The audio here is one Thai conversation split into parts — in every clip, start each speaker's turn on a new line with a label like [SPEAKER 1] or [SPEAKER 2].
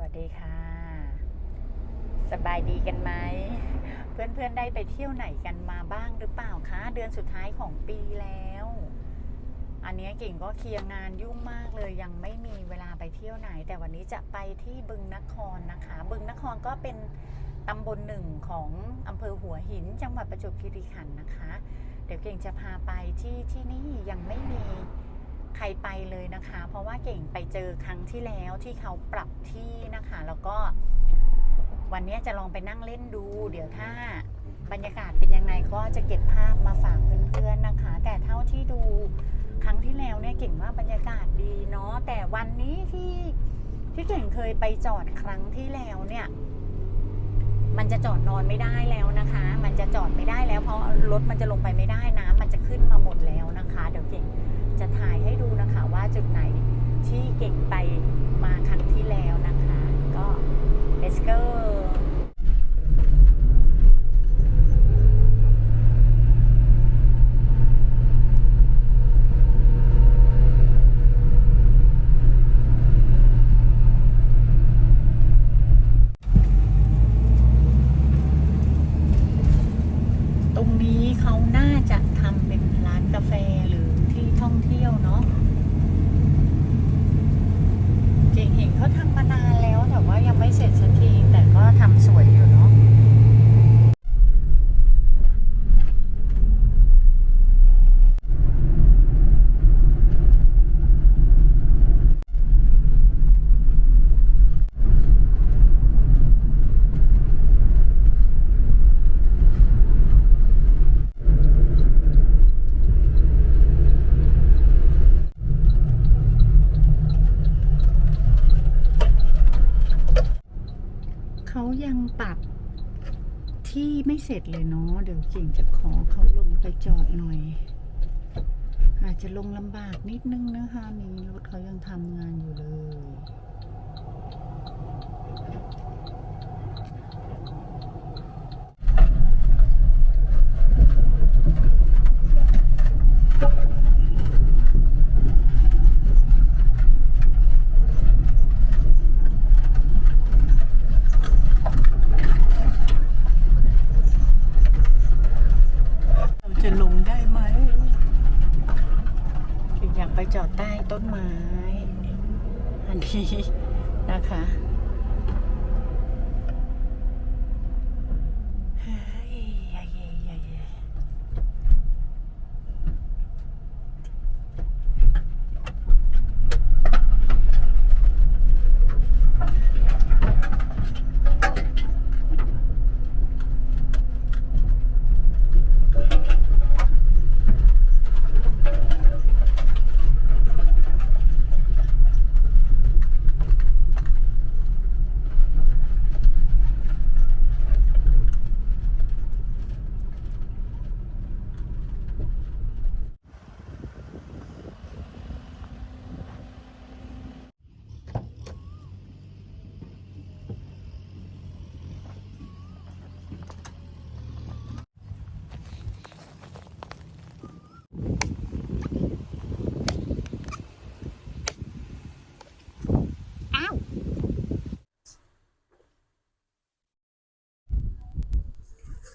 [SPEAKER 1] วัสดีค่ะ สบายดีกันไหม เพื่อนๆได้ไปเที่ยวไหนกันมาบ้างหรือเปล่าคะ เดือนสุดท้ายของปีแล้ว อันเนี้ยกิ่งก็เคลียร์งานยุ่งมากเลยยังไม่มีเวลาไปเที่ยวไหน แต่วันนี้จะไปที่บึงนครนะคะ บึงนครก็เป็นตำบลหนึ่งของอำเภอหัวหิน จังหวัดประจวบคีรีขันธ์นะคะ เดี๋ยวเก่งจะพาไปที่ที่นี่ยังไม่มี รไปเลยนะคะ เพราะว่าเก่งไปเจอครั้งที่แล้วที่เขาปรับที่นะคะ แล้วก็วันนี้จะลองไปนั่งเล่นดู เดี๋ยวถ้าบรรยากาศเป็นยังไงก็จะเก็บภาพมาฝากเพื่อนๆนะคะ แต่เท่าที่ดูครั้งที่แล้วเนี่ยเก่งว่าบรรยากาศดีเนาะแต่วันนี้ที่ที่เก่งเคยไปจอดครั้งที่แล้วเนี่ย มันจะจอดนอนไม่ได้แล้วนะคะ มันจะจอดไม่ได้แล้วเพราะรถมันจะลงไปไม่ได้นะมัน จะขึ้นมาหมดแล้วนะคะ เดี๋ยวเก่งจะถ่ายให้ดูนะคะว่าจุดไหนที่เก่งไปมาครั้งที่แล้วนะคะ ก็ let's go ตรงนี้เขาน่า เป็นร้านกาแฟหรือที่ท่องเที่ยวเนาะเก่งเห็นเขาทำมานานแล้วแต่ว่ายังไม่เสร็จสักที แต่ก็ทำสวยอยู่เนาะ เขายังปรับที่ไม่เสร็จเลยเนาะเดี๋ยวเก่งจะขอเขาลงไปจอดหน่อย อาจจะลงลำบากนิดนึงนะคะนี่รถเขายังทำงานอยู่เลย เราจะลงได้ไหมอยากไป จอดใต้ต้นไม้ อันนี้นะคะเฮ้ยเย้เย้เย้เย้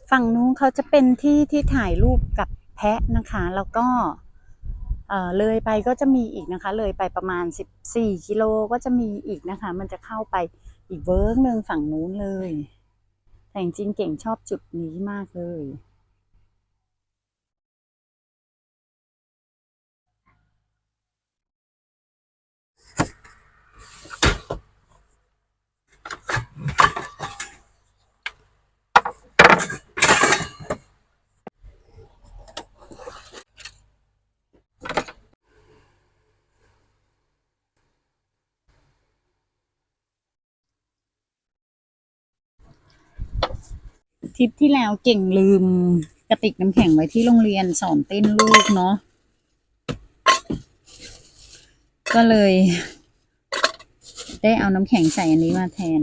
[SPEAKER 1] ฝั่งนู้นเขาจะเป็นที่ที่ถ่ายรูปกับแพะนะคะ แล้วก็เออเลยไปก็จะมีอีกนะคะ เลยไปประมาณ 14กิโลก็จะมีอีกนะคะ มันจะเข้าไปอีกเวิร์กหนึ่งฝั่งนู้นเลย แต่จริงเก่งชอบจุดนี้มากเลย ริปที่แล้วเก่งลืมกระติกน้ำแข็งไว้ที่โรงเรียนสอนเต้นลูกเนาะก็เลย ได้เอาน้ำแข็งใส่อันนี้มาแทน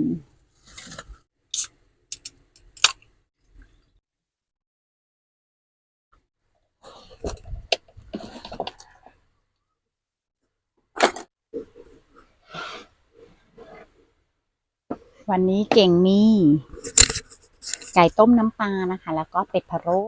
[SPEAKER 1] วันนี้เก่งมี ไก่ต้มน้ำปลานะคะ แล้วก็เป็ดพะโล้